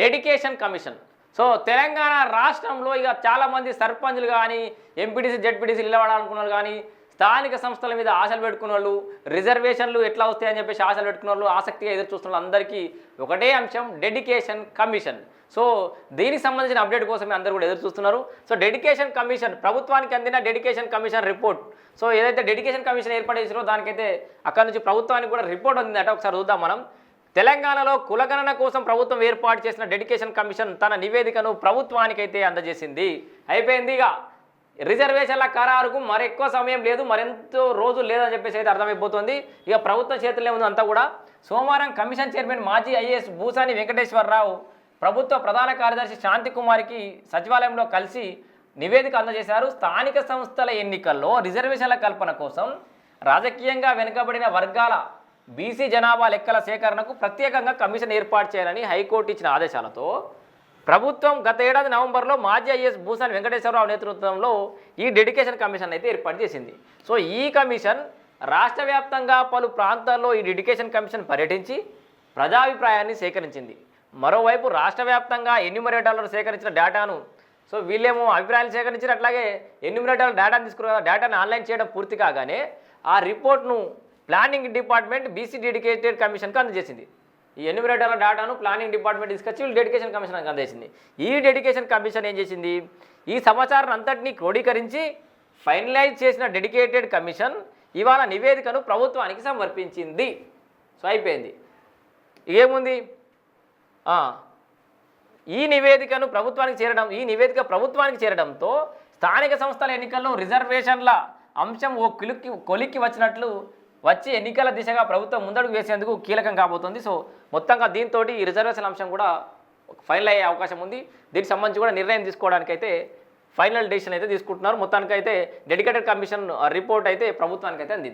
Dedication commission. So Telangana రాష్ట్రంలో ఇక చాలామంది సర్పంచ్లు కానీ ఎంపీటీసీ జెడ్పీటీసీ నిలబడాలనుకున్న వాళ్ళు కానీ స్థానిక సంస్థల మీద ఆశలు పెట్టుకున్న వాళ్ళు రిజర్వేషన్లు ఎట్లా వస్తాయని చెప్పేసి ఆశలు పెట్టుకున్న వాళ్ళు ఆసక్తిగా ఎదురు చూస్తున్న అందరికీ ఒకటే అంశం డెడికేషన్ కమిషన్. సో దీనికి సంబంధించిన అప్డేట్ కోసమే అందరూ కూడా ఎదురు చూస్తున్నారు. సో డెడికేషన్ కమిషన్ ప్రభుత్వానికి అందిన డెడికేషన్ కమిషన్ రిపోర్ట్. సో ఏదైతే డెడికేషన్ కమిషన్ ఏర్పాటు చేసినో దానికైతే అక్కడ నుంచి ప్రభుత్వానికి కూడా రిపోర్ట్ అందిందట. ఒకసారి చూద్దాం మనం. తెలంగాణలో కులగణన కోసం ప్రభుత్వం ఏర్పాటు చేసిన డెడికేషన్ కమిషన్ తన నివేదికను ప్రభుత్వానికైతే అందజేసింది. అయిపోయింది ఇక. రిజర్వేషన్ల ఖరారుకు మరెక్కువ సమయం లేదు మరెంతో రోజులు లేదని చెప్పేసి అయితే అర్థమైపోతుంది. ఇక ప్రభుత్వ చేతుల్లో ఉంది అంతా కూడా. సోమవారం కమిషన్ చైర్మన్ మాజీ ఐఏఎస్ భూసాని వెంకటేశ్వరరావు ప్రభుత్వ ప్రధాన కార్యదర్శి శాంతికుమార్కి సచివాలయంలో కలిసి నివేదిక అందజేశారు. స్థానిక సంస్థల ఎన్నికల్లో రిజర్వేషన్ల కల్పన కోసం రాజకీయంగా వెనుకబడిన వర్గాల బీసీ జనాభా లెక్కల సేకరణకు ప్రత్యేకంగా కమిషన్ ఏర్పాటు చేయాలని హైకోర్టు ఇచ్చిన ఆదేశాలతో ప్రభుత్వం గత ఏడాది నవంబర్లో మాజీ ఐఎస్ భూషణ్ వెంకటేశ్వరరావు నేతృత్వంలో ఈ డెడికేషన్ కమిషన్ అయితే ఏర్పాటు చేసింది. సో ఈ కమిషన్ రాష్ట్ర వ్యాప్తంగా పలు ప్రాంతాల్లో ఈ డెడికేషన్ కమిషన్ పర్యటించి ప్రజాభిప్రాయాన్ని సేకరించింది. మరోవైపు రాష్ట్ర వ్యాప్తంగా ఎన్యూమరేటర్లను సేకరించిన డేటాను సో వీళ్ళేమో అభిప్రాయాలు సేకరించారు అట్లాగే ఎన్యూమరేటర్ల డేటాను తీసుకురా డేటాను ఆన్లైన్ చేయడం పూర్తి కాగానే ఆ రిపోర్ట్ను ప్లానింగ్ డిపార్ట్మెంట్ బీసీ డెడికేటెడ్ కమిషన్కి అందజేసింది. ఈ ఎన్యూమరేటర్ల డేటాను ప్లానింగ్ డిపార్ట్మెంట్ తీసుకొచ్చి వీళ్ళు డెడికేషన్ కమిషన్ అందజేసింది. ఈ డెడికేషన్ కమిషన్ ఏం చేసింది? ఈ సమాచారం అంతటినీ క్రోడీకరించి ఫైనలైజ్ చేసిన డెడికేటెడ్ కమిషన్ ఇవాళ నివేదికను ప్రభుత్వానికి సమర్పించింది. సో అయిపోయింది. ఏముంది ఈ నివేదికను ప్రభుత్వానికి చేరడం ఈ నివేదిక ప్రభుత్వానికి చేరడంతో స్థానిక సంస్థల ఎన్నికల్లో రిజర్వేషన్ల అంశం ఓ కిలుక్కి కొలిక్కి వచ్చినట్లు వచ్చే ఎన్నికల దిశగా ప్రభుత్వం ముందడుగు వేసేందుకు కీలకం కాబోతుంది. సో మొత్తంగా దీంతో ఈ రిజర్వేషన్ అంశం కూడా ఫైనల్ అయ్యే అవకాశం ఉంది. దీనికి సంబంధించి కూడా నిర్ణయం తీసుకోవడానికైతే ఫైనల్ డెసిషన్ అయితే తీసుకుంటున్నారు. మొత్తానికైతే డెడికేటెడ్ కమిషన్ రిపోర్ట్ అయితే ప్రభుత్వానికి అయితే అందింది.